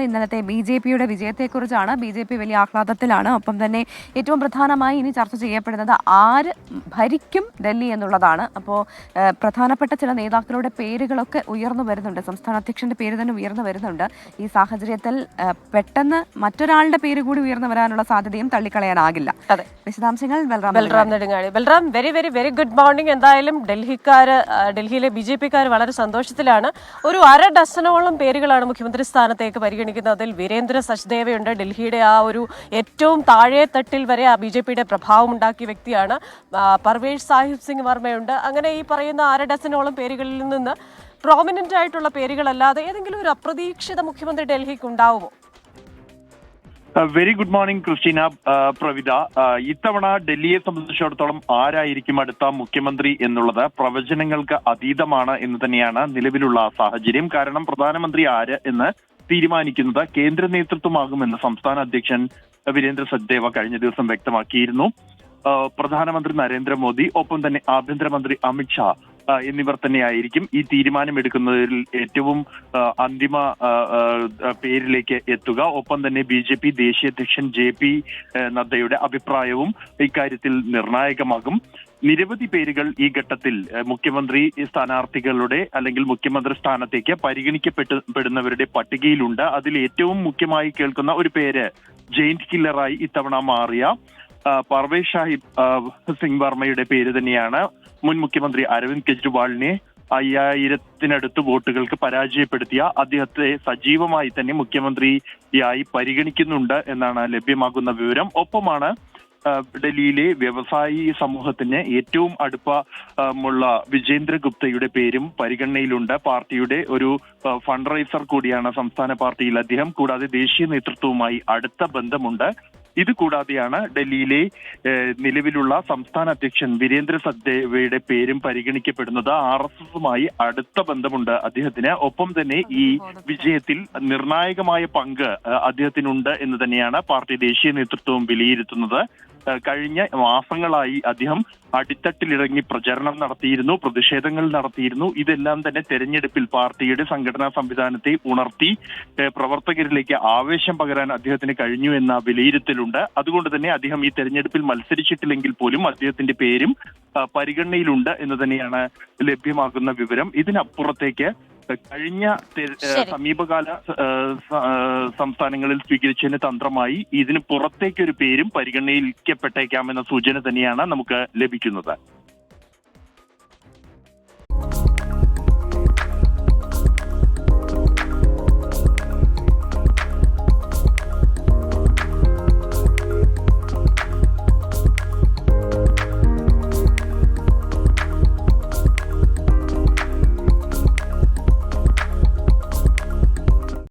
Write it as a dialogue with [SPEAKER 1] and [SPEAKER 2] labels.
[SPEAKER 1] ഇന്നലത്തെ B J പിയുടെ വിജയത്തെക്കുറിച്ചാണ് B J P വലിയ ആഹ്ലാദത്തിലാണ്. ഒപ്പം തന്നെ ഏറ്റവും പ്രധാനമായി ഇനി ചർച്ച ചെയ്യപ്പെടുന്നത് ആര് ഭരിക്കും ഡൽഹി എന്നുള്ളതാണ്. അപ്പോൾ പ്രധാനപ്പെട്ട ചില നേതാക്കളുടെ പേരുകളൊക്കെ ഉയർന്നു വരുന്നുണ്ട്. സംസ്ഥാന അധ്യക്ഷന്റെ പേര് തന്നെ ഉയർന്നു വരുന്നുണ്ട്. ഈ സാഹചര്യത്തിൽ പെട്ടെന്ന് മറ്റൊരാളുടെ പേര് കൂടി ഉയർന്നു വരാനുള്ള സാധ്യതയും തള്ളിക്കളയാനാകില്ല.
[SPEAKER 2] അതെ.
[SPEAKER 1] വിശദാംശങ്ങൾ Balram
[SPEAKER 2] Balram Nedungadi. Balram very very very good morning എന്തായാലും ഡൽഹിക്കാർ ഡൽഹിയിലെ ബി ജെ പിക്കാർ വളരെ സന്തോഷത്തിലാണ്. ഒരു അര ഡസനോളം പേരുകളാണ് മുഖ്യമന്ത്രി സ്ഥാനത്തേക്ക് പരിഗണിക്കുന്നത്. അതിൽ വീരേന്ദ്ര സച്ദേവയുണ്ട് ഡൽഹിയുടെ ആ ഒരു ഏറ്റവും താഴെ തട്ടിൽ വരെ ആ ബി ജെ പിയുടെ പ്രഭാവം ഉണ്ടാക്കിയ വ്യക്തിയാണ് പർവേഷ് സാഹിബ് സിംഗ് വർമ്മയുണ്ട്. അങ്ങനെ ഈ പറയുന്ന അര ഡസനോളം പേരുകളിൽ നിന്ന് പ്രോമിനന്റ് ആയിട്ടുള്ള പേരുകളല്ലാതെ ഏതെങ്കിലും ഒരു അപ്രതീക്ഷിത മുഖ്യമന്ത്രി ഡൽഹിക്ക് ഉണ്ടാവുമോ
[SPEAKER 3] very good morning Christina. Pravitha. ഇത്തവണ ഡൽഹിയെ സംബന്ധിച്ചിടത്തോളം ആരായിരിക്കും അടുത്ത മുഖ്യമന്ത്രി എന്നുള്ളത് പ്രവചനങ്ങൾക്ക് അതീതമാണ് എന്ന് തന്നെയാണ് നിലവിലുള്ള സാഹചര്യം. കാരണം പ്രധാനമന്ത്രി ആര് എന്ന് തീരുമാനിക്കുന്നത് കേന്ദ്ര നേതൃത്വമാകുമെന്ന് സംസ്ഥാന അധ്യക്ഷൻ വീരേന്ദ്ര സദ്ദേവ കഴിഞ്ഞ ദിവസം വ്യക്തമാക്കിയിരുന്നു. പ്രധാനമന്ത്രി നരേന്ദ്രമോദി ഒപ്പം തന്നെ ആഭ്യന്തരമന്ത്രി അമിത്ഷാ എന്നിവർ തന്നെയായിരിക്കും ഈ തീരുമാനമെടുക്കുന്നതിൽ ഏറ്റവും അന്തിമ പേരിലേക്ക് എത്തുക. ഒപ്പം തന്നെ ബി ജെ പി ദേശീയ അധ്യക്ഷൻ ജെ പി നദ്ദയുടെ അഭിപ്രായവും ഇക്കാര്യത്തിൽ നിർണായകമാകും. നിരവധി പേരുകൾ ഈ ഘട്ടത്തിൽ മുഖ്യമന്ത്രി സ്ഥാനാർത്ഥികളുടെ അല്ലെങ്കിൽ മുഖ്യമന്ത്രി സ്ഥാനത്തേക്ക് പരിഗണിക്കപ്പെടുന്നവരുടെ പെടുന്നവരുടെ പട്ടികയിലുണ്ട്. അതിൽ ഏറ്റവും മുഖ്യമായി കേൾക്കുന്ന ഒരു പേര് ജെയിന്റ് കില്ലറായി ഇത്തവണ മാറിയ പർവേ ഷാഹിബ് സിംഗ് വർമ്മയുടെ പേര് തന്നെയാണ് മുൻ മുഖ്യമന്ത്രി അരവിന്ദ് കെജ്രിവാളിനെ അയ്യായിരത്തിനടുത്ത് വോട്ടുകൾക്ക് പരാജയപ്പെടുത്തിയ. അദ്ദേഹത്തെ സജീവമായി തന്നെ മുഖ്യമന്ത്രിയായി പരിഗണിക്കുന്നുണ്ട് എന്നാണ് ലഭ്യമാകുന്ന വിവരം. ഒപ്പമാണ് ഡൽഹിയിലെ വ്യവസായി സമൂഹത്തിന് ഏറ്റവും അടുപ്പമുള്ള വിജേന്ദ്ര ഗുപ്തയുടെ പേരും പരിഗണനയിലുണ്ട്. പാർട്ടിയുടെ ഒരു ഫണ്ട് റൈസർ കൂടിയാണ് സംസ്ഥാന പാർട്ടിയിൽ അദ്ദേഹം. കൂടാതെ ദേശീയ നേതൃത്വവുമായി അടുത്ത ബന്ധമുണ്ട്. ഇത് കൂടാതെയാണ് ഡൽഹിയിലെ നിലവിലുള്ള സംസ്ഥാന അധ്യക്ഷൻ വീരേന്ദ്ര സദ്ദേവയുടെ പേരും പരിഗണിക്കപ്പെടുന്നത്. ആർ എസ് എസുമായി അടുത്ത ബന്ധമുണ്ട് അദ്ദേഹത്തിന്. ഒപ്പം തന്നെ ഈ വിജയത്തിൽ നിർണായകമായ പങ്ക് അദ്ദേഹത്തിനുണ്ട് എന്ന് തന്നെയാണ് പാർട്ടി ദേശീയ നേതൃത്വവും വിലയിരുത്തുന്നത്. കഴിഞ്ഞ മാസങ്ങളായി അദ്ദേഹം അടിത്തട്ടിലിറങ്ങി പ്രചരണം നടത്തിയിരുന്നു പ്രതിഷേധങ്ങൾ നടത്തിയിരുന്നു. ഇതെല്ലാം തന്നെ തെരഞ്ഞെടുപ്പിൽ പാർട്ടിയുടെ സംഘടനാ സംവിധാനത്തെ ഉണർത്തി പ്രവർത്തകരിലേക്ക് ആവേശം പകരാൻ അദ്ദേഹത്തിന് കഴിഞ്ഞു എന്ന വിലയിരുത്തലുണ്ട്. അതുകൊണ്ട് തന്നെ അദ്ദേഹം ഈ തെരഞ്ഞെടുപ്പിൽ മത്സരിച്ചിട്ടില്ലെങ്കിൽ പോലും അദ്ദേഹത്തിന്റെ പേരും പരിഗണനയിലുണ്ട് എന്ന് തന്നെയാണ് ലഭ്യമാകുന്ന വിവരം. ഇതിനപ്പുറത്തേക്ക് കഴിഞ്ഞ. സമീപകാല സംസ്ഥാനങ്ങളിൽ സ്വീകരിച്ചതിന് തന്ത്രമായി ഇതിന് പുറത്തേക്കൊരു പേരും പരിഗണനയിൽക്കപ്പെട്ടേക്കാമെന്ന സൂചന തന്നെയാണ് നമുക്ക് ലഭിക്കുന്നത്